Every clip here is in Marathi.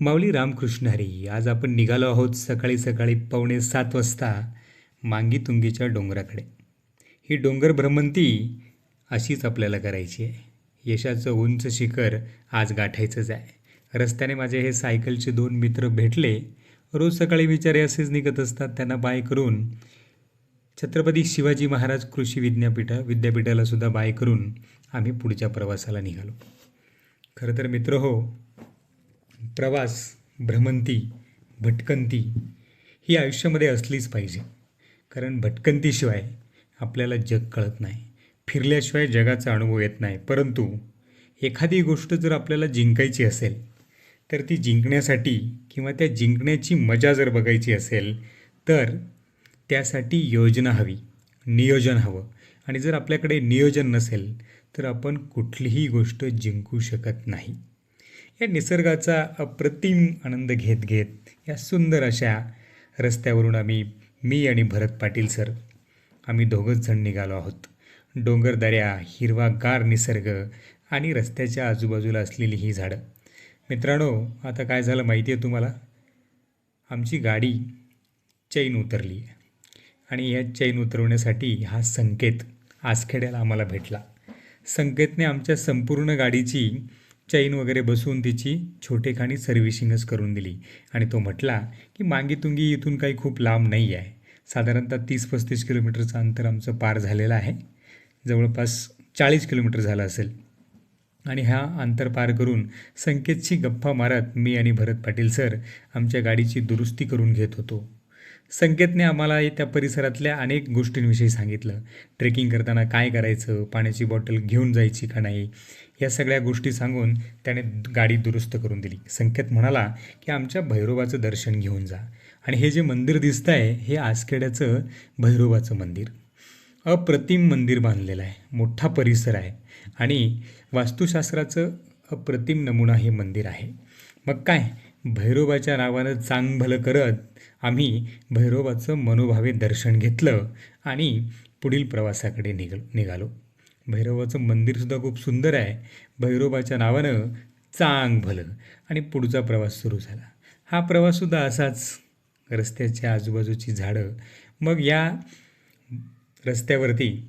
माऊली रामकृष्ण हरी आज आपण निघालो आहोत सकाळी सकाळी पावणे सात वाजता मांगीतुंगीच्या डोंगराकडे. ही डोंगर भ्रमंती अशीच आपल्याला करायची आहे. यशाचं उंच शिखर आज गाठायचंच आहे. रस्त्याने माझे हे सायकलचे दोन मित्र भेटले. रोज सकाळी विचारे असेच निघत असतात. त्यांना बाय करून छत्रपती शिवाजी महाराज कृषी विद्यापीठा विद्यापीठालासुद्धा बाय करून आम्ही पुढच्या प्रवासाला निघालो. खरं तर मित्र हो प्रवास भ्रमंती भटकंती ही आयुष्यामध्ये असलीच पाहिजे. कारण भटकंतीशिवाय आपल्याला जग कळत नाही. फिरल्याशिवाय जगाचा अनुभव येत नाही. परंतु एखादी गोष्ट जर आपल्याला जिंकायची असेल तर ती जिंकण्यासाठी किंवा त्या जिंकण्याची मजा जर बघायची असेल तर त्यासाठी योजना हवी नियोजन हवं. आणि जर आपल्याकडे नियोजन नसेल तर आपण कुठलीही गोष्ट जिंकू शकत नाही. या निसर्गाचा अप्रतिम आनंद घेत घेत या सुंदर अशा रस्त्यावरून आम्ही मी आणि भरत पाटील सर आम्ही दोघंच जण निघालो आहोत. डोंगरदऱ्या हिरवागार निसर्ग आणि रस्त्याच्या आजूबाजूला असलेली ही झाडं. मित्रांनो आता काय झालं माहिती आहे तुम्हाला? आमची गाडी चैन उतरली आहे आणि या चैन उतरवण्यासाठी हा संकेत आसखेड्याला आम्हाला भेटला. संकेतने आमच्या संपूर्ण गाडीची चैन वगैरे बसवून तिची छोटेखानी सर्व्हिशिंगच करून दिली. आणि तो म्हटला की मांगीतुंगी इथून काही खूप लांब नाही आहे साधारणतः तीस पस्तीस किलोमीटरचं अंतर आमचं पार झालेलं आहे. जवळपास चाळीस किलोमीटर झालं असेल. आणि हा अंतर पार करून संकेतची गप्पा मारत मी आणि भरत पाटील सर आमच्या गाडीची दुरुस्ती करून घेत होतो. संकेतने आम्हाला त्या परिसरातल्या अनेक गोष्टींविषयी सांगितलं. ट्रेकिंग करताना काय करायचं पाण्याची बॉटल घेऊन जायची का नाही या सगळ्या गोष्टी सांगून त्याने गाडी दुरुस्त करून दिली. संकेत म्हणाला की आमच्या भैरोबाचं दर्शन घेऊन जा. आणि हे जे मंदिर दिसतं आहे हे आसखेड्याचं भैरोबाचं मंदिर. अप्रतिम मंदिर बांधलेलं आहे. मोठा परिसर आहे. आणि वास्तुशास्त्राचं अप्रतिम नमुना हे मंदिर आहे. मग काय? भैरोबाच्या नावानं चांग भलं करत आम्ही भैरोबाचं मनोभावे दर्शन घेतलं आणि पुढील प्रवासाकडे निघ निघालो. भैरोबाचं मंदिरसुद्धा खूप सुंदर आहे. भैरोबाच्या नावानं चांग भलं आणि पुढचा प्रवास सुरू झाला. हा प्रवाससुद्धा असाच. रस्त्याच्या आजूबाजूची झाडं. मग या रस्त्यावरती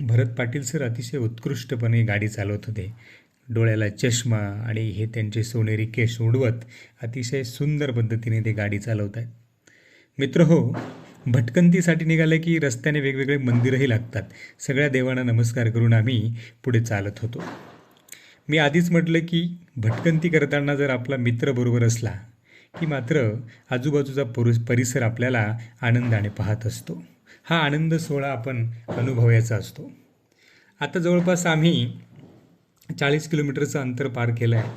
भरत पाटील सर अतिशय उत्कृष्टपणे गाडी चालवत होते. डोळ्याला चष्मा आणि हे त्यांचे सोनेरी केश उडवत अतिशय सुंदर पद्धतीने ते गाडी चालवत आहेत मित्र हो भटकंतीसाठी निघालं की रस्त्याने वेगवेगळे मंदिरही लागतात. सगळ्या देवांना नमस्कार करून आम्ही पुढे चालत होतो. मी आधीच म्हटलं की भटकंती करताना जर आपला मित्र बरोबर असला की मात्र आजूबाजूचा पुरुष परिसर आपल्याला आनंदाने पाहत असतो. हा आनंद सोहळा आपण अनुभवायचा असतो. आता जवळपास आम्ही चाळीस किलोमीटरचं अंतर पार केलं आहे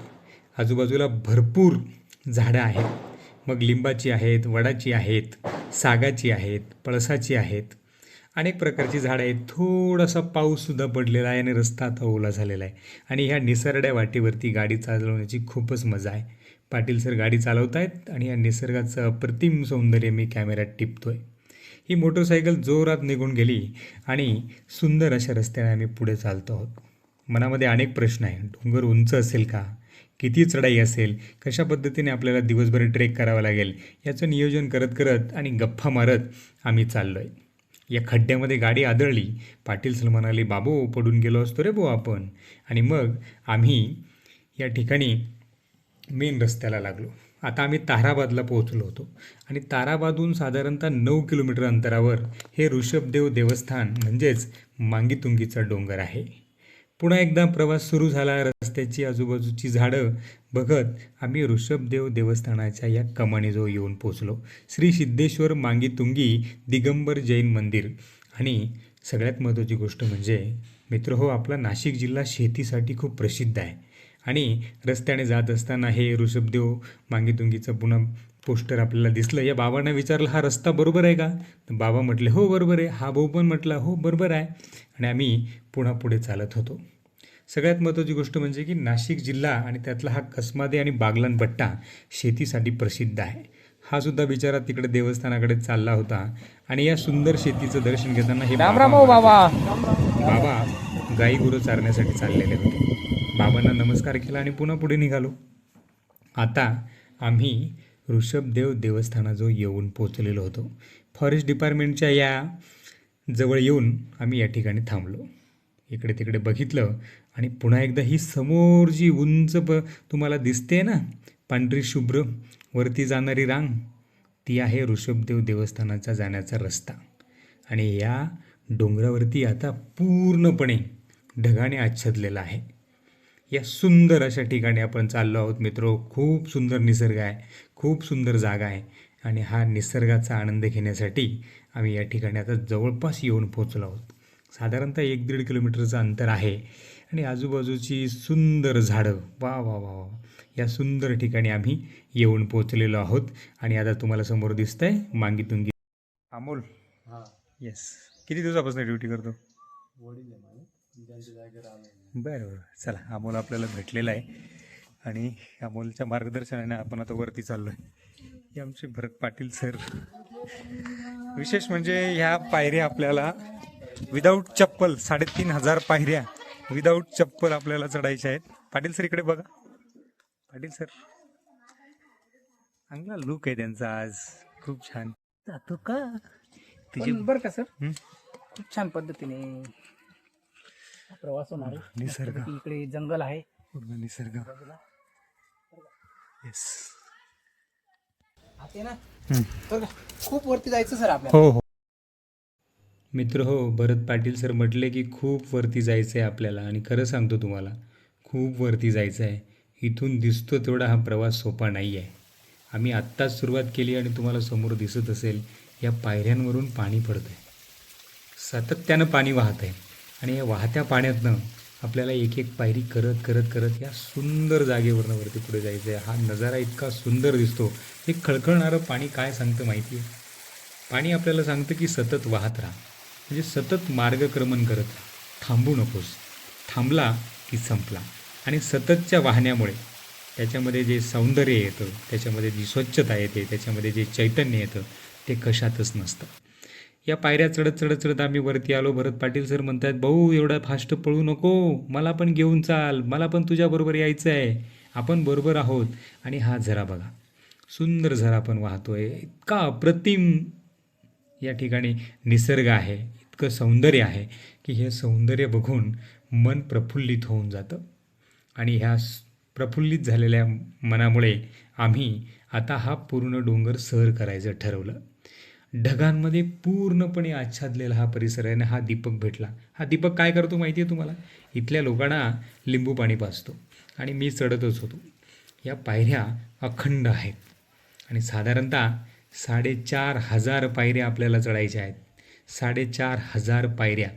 आजूबाजूला भरपूर झाडं आहेत. मग लिंबाची आहेत वडाची आहेत सागाची आहेत पळसाची आहेत. अनेक प्रकारची झाडं आहेत. थोडासा पाऊससुद्धा पडलेला आहे आणि रस्ता आता ओला झालेला आहे. आणि ह्या निसरड्या वाटेवरती गाडी चालवण्याची खूपच मजा आहे. पाटील सर गाडी चालवत आहेत आणि या निसर्गाचं अप्रतिम सौंदर्य मी कॅमेऱ्यात टिपतो आहे ही मोटरसायकल जोरात निघून गेली आणि सुंदर अशा रस्त्याने आम्ही पुढे चालतो आहोत. मनामध्ये अनेक प्रश्न आहे डोंगर उंच असेल का? किती चढाई असेल कशा पद्धतीने आपल्याला दिवसभर ट्रेक करावं लागेल याचं नियोजन करत करत आणि गप्पा मारत आम्ही चाललो आहे या खड्ड्यामध्ये गाडी आदळली. पाटील सर म्हणाले बाबू पडून गेलो असतो रे भाऊ आपण. आणि मग आम्ही या ठिकाणी मेन रस्त्याला लागलो. आता आम्ही ताराबादला पोहोचलो होतो. आणि ताराबादहून साधारणतः नऊ किलोमीटर अंतरावर हे ऋषभदेव देवस्थान म्हणजेच मांगीतुंगीचा डोंगर आहे. पुन्हा एकदा प्रवास सुरू झाला. रस्त्याची आजूबाजूची झाडं बघत आम्ही ऋषभदेव देवस्थानाच्या या कमानीजवळ येऊन पोचलो श्री सिद्धेश्वर मांगीतुंगी दिगंबर जैन मंदिर. आणि सगळ्यात महत्त्वाची गोष्ट म्हणजे मित्र हो आपला नाशिक जिल्हा शेतीसाठी खूप प्रसिद्ध आहे. आणि रस्त्याने जात असताना हे ऋषभदेव मांगीतुंगीचं पुन्हा पोस्टर आपल्याला दिसलं. या बाबांना विचारलं हा रस्ता बरोबर आहे का? तर बाबा म्हटले हो बरोबर आहे. हा भाऊ पण म्हटला हो बरोबर आहे. आणि आम्ही पुन्हा पुढे चालत होतो. सगळ्यात महत्त्वाची गोष्ट म्हणजे की नाशिक जिल्हा आणि त्यातला हा कसमादे आणि बागलान पट्टा शेतीसाठी प्रसिद्ध आहे. हा सुद्धा बिचारा तिकडे देवस्थानाकडे चालला होता आणि या सुंदर शेतीचं दर्शन घेताना हे बाबा हो बाबा. बाबा गाई गुरं चारण्यासाठी चाललेले होते. बाबांना नमस्कार केला आणि पुन्हा पुढे निघालो. आता आम्ही ऋषभदेव देवस्थानाजवळ येऊन पोचलेलो होतो. फॉरेस्ट डिपार्टमेंटच्या या जवळ येऊन आम्ही या ठिकाणी थांबलो. इकडे तिकडे बघितलं आणि पुन्हा एकदा ही समोर जी उंच प तुम्हाला दिसते ना पांढरी शुभ्र वरती जाणारी रांग ती आहे ऋषभदेव देवस्थानाचा जाण्याचा रस्ता. आणि या डोंगरावरती आता पूर्णपणे ढगाने आच्छादलेला आहे. या सुंदर अशा ठिकाणी आपण चाललो आहोत मित्रो. खूप सुंदर निसर्ग आहे खूप सुंदर जागा आहे. आणि हा निसर्गाचा आनंद घेण्यासाठी आम्ही या ठिकाणी आता जवळपास येऊन पोचलो आहोत. साधारणतः एक दीड किलोमीटरचं अंतर आहे. आणि आजूबाजूची सुंदर झाडं. वा वा वा वा. या सुंदर ठिकाणी आम्ही येऊन पोचलेलो आहोत. आणि आता तुम्हाला समोर दिसतंय मांगी तुंगी. अमोल. हा. येस किती दिवसापासून ड्युटी करतो? आहे बरं बरं. चला अमोल आपल्याला भेटलेला आहे. आणि अमोलच्या मार्गदर्शनाने आपण आता वरती चाललो आहे हे आमचे भरत पाटील सर. विशेष म्हणजे ह्या पायऱ्या आपल्याला विदाऊट चप्पल साडेतीन हजार पायऱ्या विदाऊट चप्पल आपल्याला चढायच्या आहेत. पाटील सर इकडे बघा. पाटील सर चांगला लुक आहे त्यांचा आज. खूप छान. जातो का? तुझे बरं का सर हं? खूप छान पद्धतीने प्रवास होणार आहे. निसर्ग. मस्तपैकी इकडे जंगल आहे. पूर्ण निसर्ग. येस आता ना. बरं का? खूप वरती जायचं सर आपल्याला. हो हो. मित्र हो भरत पाटील सर म्हटले की खूप वरती जायचं आहे आपल्याला आणि खरं सांगतो तुम्हाला खूप वरती जायचं आहे इथून दिसतो तेवढा हा प्रवास सोपा नाही आहे आम्ही आत्ताच सुरुवात केली आणि तुम्हाला समोर दिसत असेल या पायऱ्यांवरून पाणी पडतं आहे सातत्यानं पाणी वाहत आहे आणि या वाहत्या पाण्यातनं आपल्याला एक एक पायरी करत करत करत या सुंदर जागेवरनं वरती पुढे जायचं आहे हा नजारा इतका सुंदर दिसतो. हे खळखळणारं पाणी काय सांगतं माहिती आहे पाणी आपल्याला सांगतं की सतत वाहत राहा. म्हणजे सतत मार्गक्रमण करत. थांबू नकोस. थांबला की संपला. आणि सततच्या वाहण्यामुळे त्याच्यामध्ये जे सौंदर्य येतं त्याच्यामध्ये जी स्वच्छता येते त्याच्यामध्ये जे चैतन्य येतं ते कशातच नसतं. या पायऱ्या चढत चढत चढत आम्ही वरती आलो. भरत पाटील सर म्हणतात भाऊ एवढा फास्ट पळू नको. मला पण घेऊन चाल. मला पण तुझ्याबरोबर यायचं आहे आपण बरोबर आहोत. आणि हा झरा बघा. सुंदर झरा पण वाहतोय. इतका अप्रतिम या ठिकाणी निसर्ग आहे. इतकं सौंदर्य आहे की हे सौंदर्य बघून मन प्रफुल्लित होऊन जातं. आणि ह्या प्रफुल्लित झालेल्या मनामुळे आम्ही आता हा पूर्ण डोंगर सर करायचं ठरवलं. ढगांमध्ये पूर्णपणे आच्छादलेला हा परिसर आहे आणि हा दीपक भेटला. हा दीपक काय करतो माहिती आहे तुम्हाला? इथल्या लोकांना लिंबू पाणी पाजतो आणि मी चढतच होतो. या पायऱ्या अखंड आहेत. आणि साधारणतः साडेचार हजार पायऱ्या आपल्याला चढायच्या आहेत. साडेचार हजार पायऱ्या.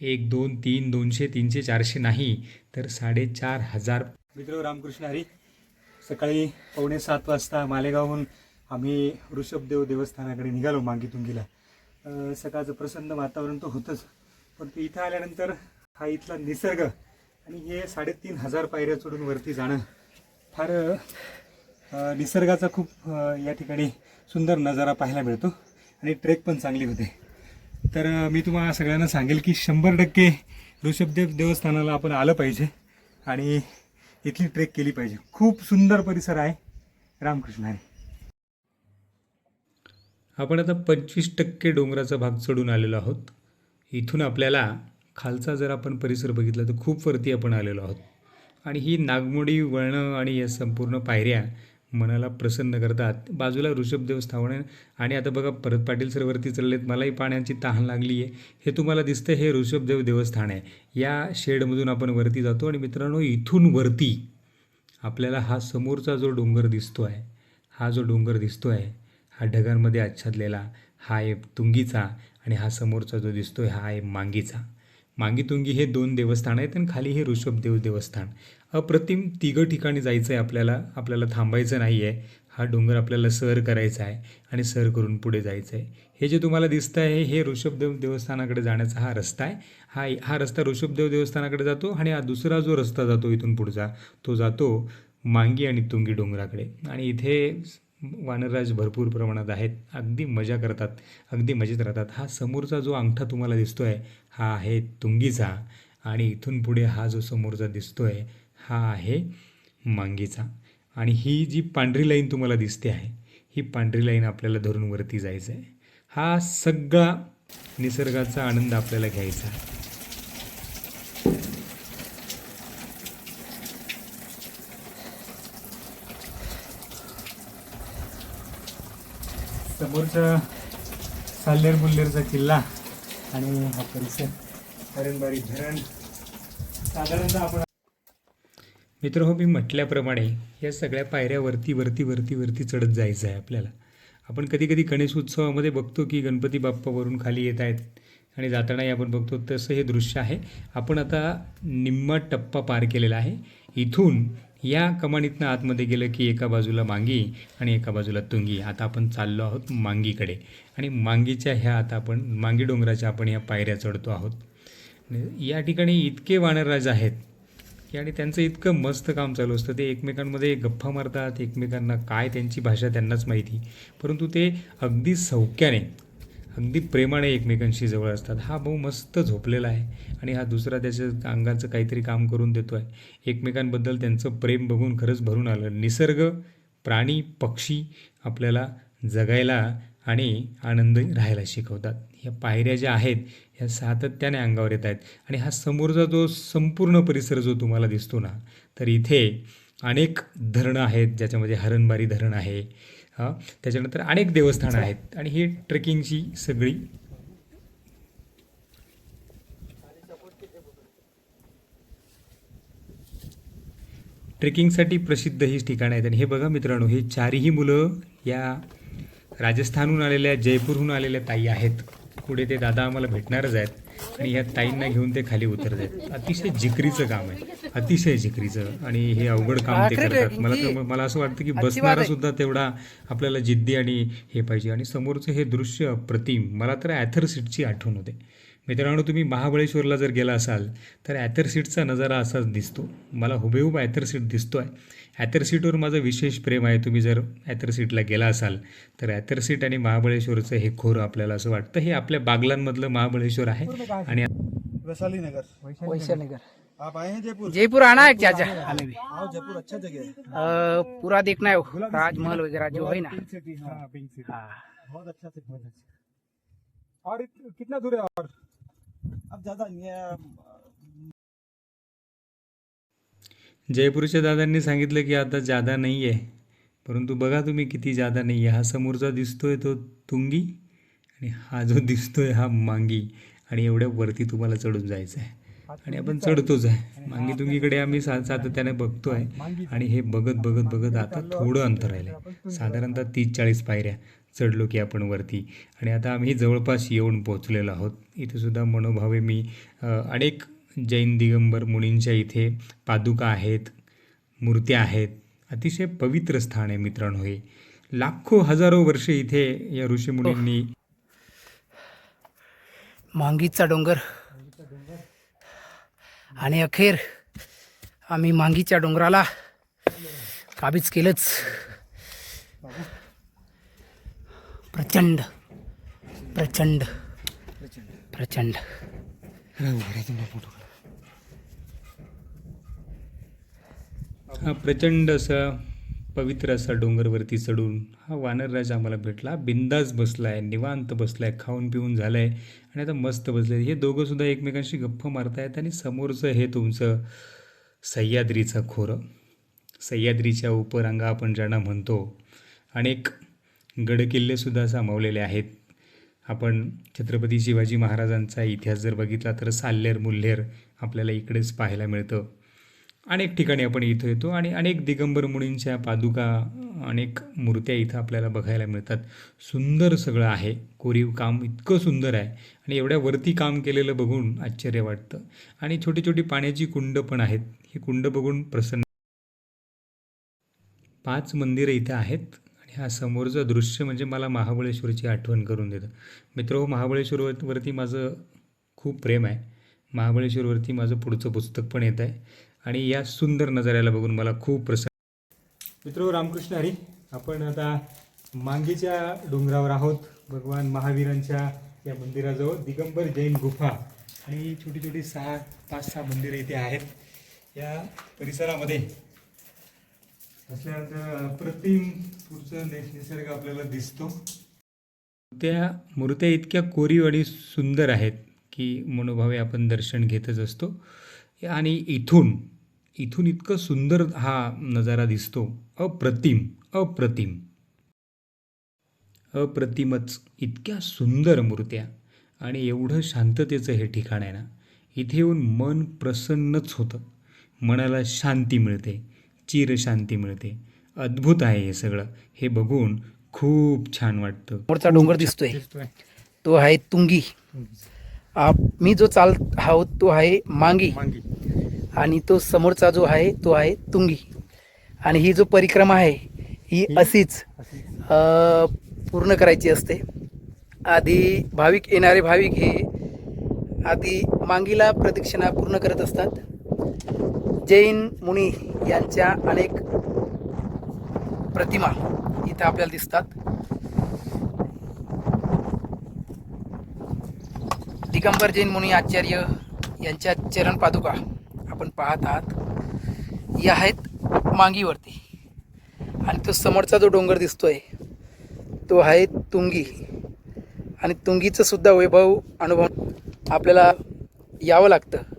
एक दोन तीन दोनशे तीनशे चारशे नाही तर साडेचार हजार मित्र रामकृष्ण हरी सकाळी पावणे सात वाजता मालेगावहून आम्ही ऋषभदेव देवस्थानाकडे निघालो मांगी गेला. सकाळचं प्रसन्न वातावरण तर होतंच पण ते इथं आल्यानंतर हा इथला निसर्ग आणि हे साडेतीन हजार पायऱ्या चढून वरती जाणं फार निसर्गाचा खूप या ठिकाणी सुंदर नजारा पाहायला मिळतो आणि ट्रेक पण चांगली होते. तर मी तुम्हाला सगळ्यांना सांगेल की शंभर टक्के ऋषभदेव देवस्थानाला आपण आलं पाहिजे आणि इथली ट्रेक केली पाहिजे. खूप सुंदर परिसर आहे. रामकृष्ण आहे आपण आता पंचवीस टक्के डोंगराचा भाग चढून आलेलो आहोत. इथून आपल्याला खालचा जर आपण परिसर बघितला तर खूप वरती आपण आलेलो आहोत. आणि ही नागमोडी वळणं आणि या संपूर्ण पायऱ्या मनाला प्रसन्न करतात. बाजूला ऋषभदेव स्थावणे आहे आणि आता बघा परत पाटील सर वरती चाललेत. मलाही पाण्याची तहान लागली आहे. हे तुम्हाला दिसतं हे ऋषभदेव देवस्थान आहे. या शेडमधून आपण वरती जातो आणि मित्रांनो इथून वरती आपल्याला हा समोरचा जो डोंगर दिसतो आहे हा जो डोंगर दिसतो आहे हा ढगांमध्ये आच्छादलेला हा आहे तुंगीचा आणि हा समोरचा जो दिसतो आहे हा आहे मांगीचा. मांगी तुंगी हे दोन देवस्थान आहेत आणि खाली हे ऋषभदेव देवस्थान. अप्रतिम तिघं ठिकाणी जायचं आहे आपल्याला. आपल्याला थांबायचं नाही आहे हा डोंगर आपल्याला सर करायचा आहे आणि सर करून पुढे जायचं आहे हे जे तुम्हाला दिसतं आहे हे ऋषभदेव देवस्थानाकडे जाण्याचा हा रस्ता आहे हा हा रस्ता ऋषभदेव देवस्थानाकडे जातो आणि हा दुसरा जो रस्ता जातो इथून पुढचा तो जातो मांगी आणि तुंगी डोंगराकडे. आणि इथे वानरराज भरपूर प्रमाणात आहेत. अगदी मजा करतात. अगदी मजेत राहतात. हा समोरचा जो अंगठा तुम्हाला दिसतो आहे हा आहे तुंगीचा. आणि इथून पुढे हा जो समोरचा दिसतो आहे हा आहे मांगीचा. आणि ही जी पांढरी लाईन तुम्हाला दिसते आहे ही पांढरी लाईन आपल्याला धरून वरती जायचं आहे हा सगळा निसर्गाचा आनंद आपल्याला घ्यायचा. आहे समोरचा साल्लेर बुल्लेरचा किल्ला आणि हा परिसर हरणबारी धरण साधारणतः आपण मित्र हो मी म्हटल्याप्रमाणे या सगळ्या पायऱ्या वरती वरती वरती वरती चढत जायचं आहे आपल्याला. आपण कधी कधी गणेश उत्सवामध्ये बघतो की गणपती बाप्पावरून खाली येत आहेत आणि जातानाही आपण बघतो तसं हे दृश्य आहे. आपण आता निम्मा टप्पा पार केलेला आहे. इथून या कमानीतनं आतमध्ये गेलं की एका बाजूला मांगी आणि एका बाजूला तुंगी. आता आपण चाललो आहोत मांगीकडे. आणि मांगीच्या ह्या आता आपण मांगी डोंगराच्या आपण ह्या पायऱ्या चढतो आहोत. या ठिकाणी इतके वानरराज आहेत की आणि त्यांचं इतकं मस्त काम चालू असतं. ते एकमेकांमध्ये गप्पा मारतात एकमेकांना काय त्यांची भाषा त्यांनाच माहिती. परंतु ते अगदी सौक्याने अगदी प्रेमाने एकमेकांशी जवळ असतात. हा भाऊ मस्त झोपलेला आहे आणि हा दुसरा त्याच्या अंगाचं काहीतरी काम करून देतो आहे एकमेकांबद्दल त्यांचं प्रेम बघून खरंच भरून आलं. निसर्ग प्राणी पक्षी आपल्याला जगायला आणि आनंदी राहायला शिकवतात. ह्या पायऱ्या ज्या आहेत ह्या सातत्याने अंगावर येत आहेत. आणि हा समोरचा जो संपूर्ण परिसर जो तुम्हाला दिसतो ना तर इथे अनेक धरणं आहेत ज्याच्यामध्ये हरणबारी धरण आहे. हां त्याच्यानंतर अनेक देवस्थानं आहेत. आणि ही ट्रेकिंगची सगळी ट्रेकिंगसाठी प्रसिद्ध ही ठिकाणं आहेत. आणि हे बघा मित्रांनो हे चारही मुलं या राजस्थानहून आलेल्या जयपूरहून आलेल्या ताई आहेत. पुढे ते दादा आम्हाला भेटणारच आहेत. आणि ह्या ताईंना घेऊन ते खाली उतरत आहेत. अतिशय जिकरीचं काम आहे. अतिशय जिकरीचं. आणि हे अवघड काम ते करतात. मला तर मला असं वाटतं की बसणारा सुद्धा तेवढा आपल्याला जिद्दी आणि हे पाहिजे. आणि समोरचं हे दृश्य अप्रतिम मला तर ॲथर सीटची आठवण होते. मित्रांनो तुम्ही महाबळेश्वरला जर गेला असाल तर ॲथर सीटचा नजारा असाच दिसतो. मला हुबेहूब ॲथर सीट दिसतो आहे ॲथर सीटवर माझं विशेष प्रेम आहे. तुम्ही जर ॲथर सीटला गेला असाल तर ॲथर सीट आणि महाबळेश्वरचं हे खोर आपल्याला असं वाटतं. हे आपल्या बागलांमधलं महाबळेश्वर आहे. आणि वैशाली नगर आप आए हैं जयपुर? जयपुर आना है क्या जा हमें भी। आओ जयपुर अच्छा जगह है। अ, पूरा देखना है राजमहल वगैरह जो है ना। बहुत अच्छा से बहुत अच्छा और कितना दूर है और? है जयपूरच्या दादांनी सांगितलं की आता जादा नाही आहे. परंतु बघा तुम्ही किती जादा नाही आहे. हा समोरचा दिसतोय तो तुंगी आणि हा जो दिसतोय हा मांगी आणि एवढ्या वरती तुम्हाला चढून जायचं आहे. आणि आपण चढतोच आहे. मांगी तुंगीकडे आम्ही सा सातत्याने बघतोय आणि हे बघत बघत बघत आता थोडं अंतर राहिलं साधारणतः तीस चाळीस पायऱ्या. चढलो की आपण वरती. आणि आता आम्ही जवळपास येऊन पोहोचलेलो आहोत. इथेसुद्धा मनोभावे मी अनेक जैन दिगंबर मुनींच्या इथे पादुका आहेत मूर्त्या आहेत. अतिशय पवित्र स्थान आहे मित्रांनो हे. लाखो हजारो वर्षे इथे या ऋषीमुनींनी मांगीचा डोंगर. आणि अखेर आम्ही मांगीच्या डोंगराला काबीज केलंच. प्रचंड प्रचंड प्रचंड. हा प्रचंड असा पवित्र असा डोंगरवरती चढून हा वानरराज आम्हाला भेटला. बिंदास बसला आहे निवांत बसला आहे खाऊन पिऊन झालं आहे आणि आता मस्त बसले हे दोघंसुद्धा एकमेकांशी गप्पा मारतायत आणि समोरचं हे तुमचं सह्याद्रीचं खोरं. सह्याद्रीच्या उपरांगा आपण ज्यांना म्हणतो अनेक गडकिल्लेसुद्धा सामावलेले आहेत. आपण छत्रपती शिवाजी महाराजांचा इतिहास जर बघितला तर साल्हेर मुल्हेर आपल्याला इकडेच पाहायला मिळतं. अनेक ठिकाणी आपण इथं येतो आणि अनेक दिगंबर मुनींच्या पादुका अनेक मूर्त्या इथं आपल्याला बघायला मिळतात. सुंदर सगळं आहे. कोरीव काम इतकं सुंदर आहे आणि एवढ्या वरती काम केलेलं बघून आश्चर्य वाटतं. आणि छोटी छोटी पाण्याची कुंड पण आहेत. ही कुंड बघून प्रसन्न. पाच मंदिरं इथं आहेत. ह्या समोरचं दृश्य म्हणजे मला महाबळेश्वरची आठवण करून देतं. मित्र हो महाबळेश्वरवर माझं खूप प्रेम आहे. महाबळेश्वरवरती माझं पुढचं पुस्तक पण येत आहे आणि या सुंदर नजाऱ्याला बघून मला खूप प्रसन्न मित्र हो, रामकृष्ण हरी आपण आता मांगीच्या डोंगरावर आहोत. भगवान महावीरांच्या या मंदिराजवळ दिगंबर जैन गुफा आणि छोटी छोटी सहा पाच सहा मंदिरं इथे आहेत. या परिसरामध्ये असल्यानंतर अप्रतिम पुढचं निसर्ग आपल्याला दिसतो. त्या मूर्त्या इतक्या कोरीव आणि सुंदर आहेत की मनोभावे आपण दर्शन घेतच असतो. आणि इथून इथून इतकं सुंदर हा नजारा दिसतो. अप्रतिम अप्रतिम. अप्रतिमच इतक्या सुंदर मूर्त्या. आणि एवढं शांततेचं हे ठिकाण आहे ना इथे येऊन मन प्रसन्नच होतं. मनाला शांती मिळते. चिर शांती मिळते. अद्भुत आहे हे सगळं. हे बघून खूप छान वाटतं. समोरचा डोंगर दिसतोय. तो आहे तुंगी. आप मी जो चाल आहोत तो आहे मांगी. आणि तो समोरचा जो आहे तो आहे तुंगी. आणि ही जो परिक्रमा आहे ही अशीच. अ, पूर्ण करायची असते. आधी भाविक येणारे भाविक हे आधी मांगीला प्रदक्षिणा पूर्ण करत असतात. जैन मुनी यांच्या अनेक प्रतिमा इथं आपल्याला दिसतात. दिगंबर जैन मुनी आचार्य यांच्या चरण पादुका आपण पाहत आहात. या आहेत मांगीवरती. आणि तो समोरचा जो डोंगर दिसतोय तो आहे तुंगी. आणि तुंगीचं सुद्धा वैभव अनुभव आपल्याला यावं लागतं.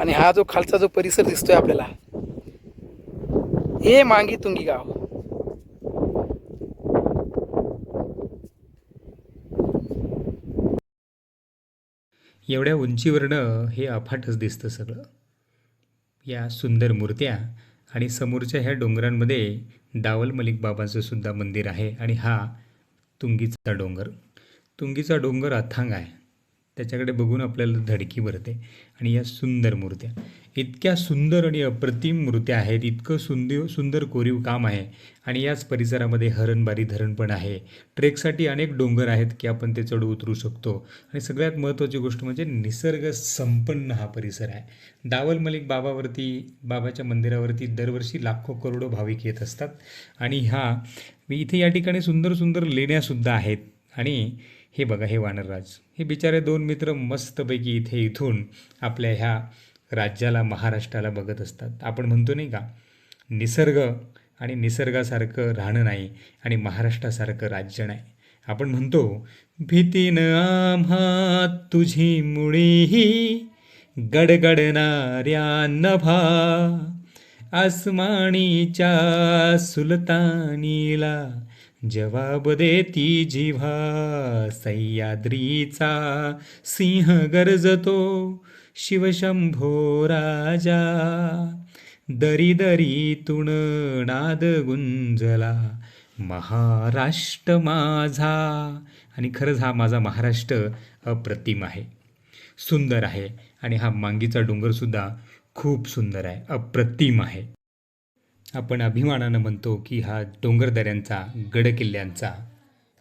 आणि हा जो खालचा जो परिसर दिसतोय आपल्याला हे मांगी तुंगी गाव. एवढ्या उंचीवरनं हे अफाटच दिसतं सगळं. या सुंदर मूर्त्या आणि समोरच्या ह्या डोंगरांमध्ये दावल मलिक बाबाचं सुद्धा मंदिर आहे आणि हा तुंगीचा डोंगर. तुंगीचा डोंगर अथांग आहे. त्याच्याकडे बघून आपल्याला धडकी भरते आणि या सुंदर मूर्त्या. इतक्या सुंदर आणि अप्रतिम मूर्त्या आहेत इतकं सुंदर सुंदर कोरीव काम आहे आणि याच परिसरामध्ये हरणबारी धरण पण आहे. ट्रेकसाठी अनेक डोंगर आहेत की आपण ते चढ उतरू शकतो. आणि सगळ्यात महत्त्वाची गोष्ट म्हणजे निसर्ग संपन्न हा परिसर आहे. दावल मलिक बाबावरती बाबाच्या मंदिरावरती दरवर्षी लाखो करोडो भाविक येत असतात. आणि हा इथे या ठिकाणी सुंदर सुंदर लेण्यासुद्धा आहेत. आणि हे बघा हे वानरराज. हे बिचारे दोन मित्र मस्तपैकी इथे इथून आपल्या ह्या राज्याला महाराष्ट्राला बघत असतात. आपण म्हणतो नाही का निसर्ग आणि निसर्गासारखं राहणं नाही आणि महाराष्ट्रासारखं राज्य नाही. आपण म्हणतो भीतीनं आम्हा तुझी मुळीही गडगडणाऱ्या नभा आसमाणीच्या सुलतानीला जवाब देती जिव्हा सह्याद्रीचा सिंह गरजतो शिवशंभो राजा. दरी दरीतून नाद गुंजला महाराष्ट्र माझा. आणि खरंच हा माझा महाराष्ट्र अप्रतिम आहे. सुंदर आहे. आणि हा मांगीचा डोंगरसुद्धा खूप सुंदर आहे. अप्रतिम आहे. आपण अभिमानानं म्हणतो की हा डोंगरदऱ्यांचा गडकिल्ल्यांचा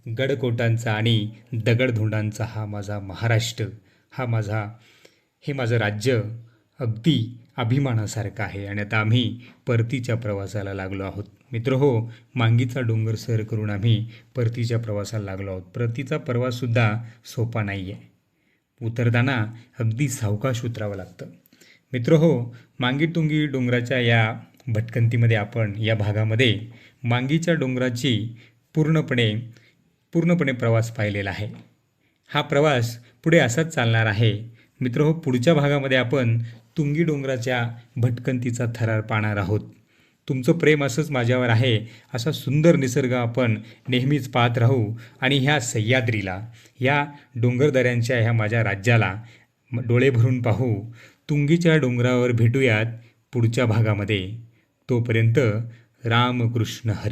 गडकोटांचा आणि दगडधोंडांचा हा माझा महाराष्ट्र हा माझा हे माझं राज्य अगदी अभिमानासारखं आहे. आणि आता आम्ही परतीच्या प्रवासाला लागलो आहोत. मित्र हो मांगीचा डोंगर सर करून आम्ही परतीच्या प्रवासाला लागलो आहोत. परतीचा प्रवाससुद्धा सोपा नाही आहे उतरताना अगदी सावकाश उतरावं लागतं. मित्र हो मांगीटुंगी डोंगराच्या या भटकंतीमध्ये आपण या भागामध्ये मांगीच्या डोंगराची पूर्णपणे पूर्णपणे प्रवास पाहिलेला आहे. हा प्रवास पुढे असाच चालणार आहे. मित्र हो पुढच्या भागामध्ये आपण तुंगी डोंगराच्या भटकंतीचा थरार पाहणार आहोत. तुमचं प्रेम असंच माझ्यावर आहे असा सुंदर निसर्ग आपण नेहमीच पाहत राहू आणि ह्या सह्याद्रीला या डोंगरदऱ्यांच्या ह्या माझ्या राज्याला डोळे भरून पाहू. तुंगीच्या डोंगरावर भेटूयात पुढच्या भागामध्ये. तोपर्यंत रामकृष्ण हरी.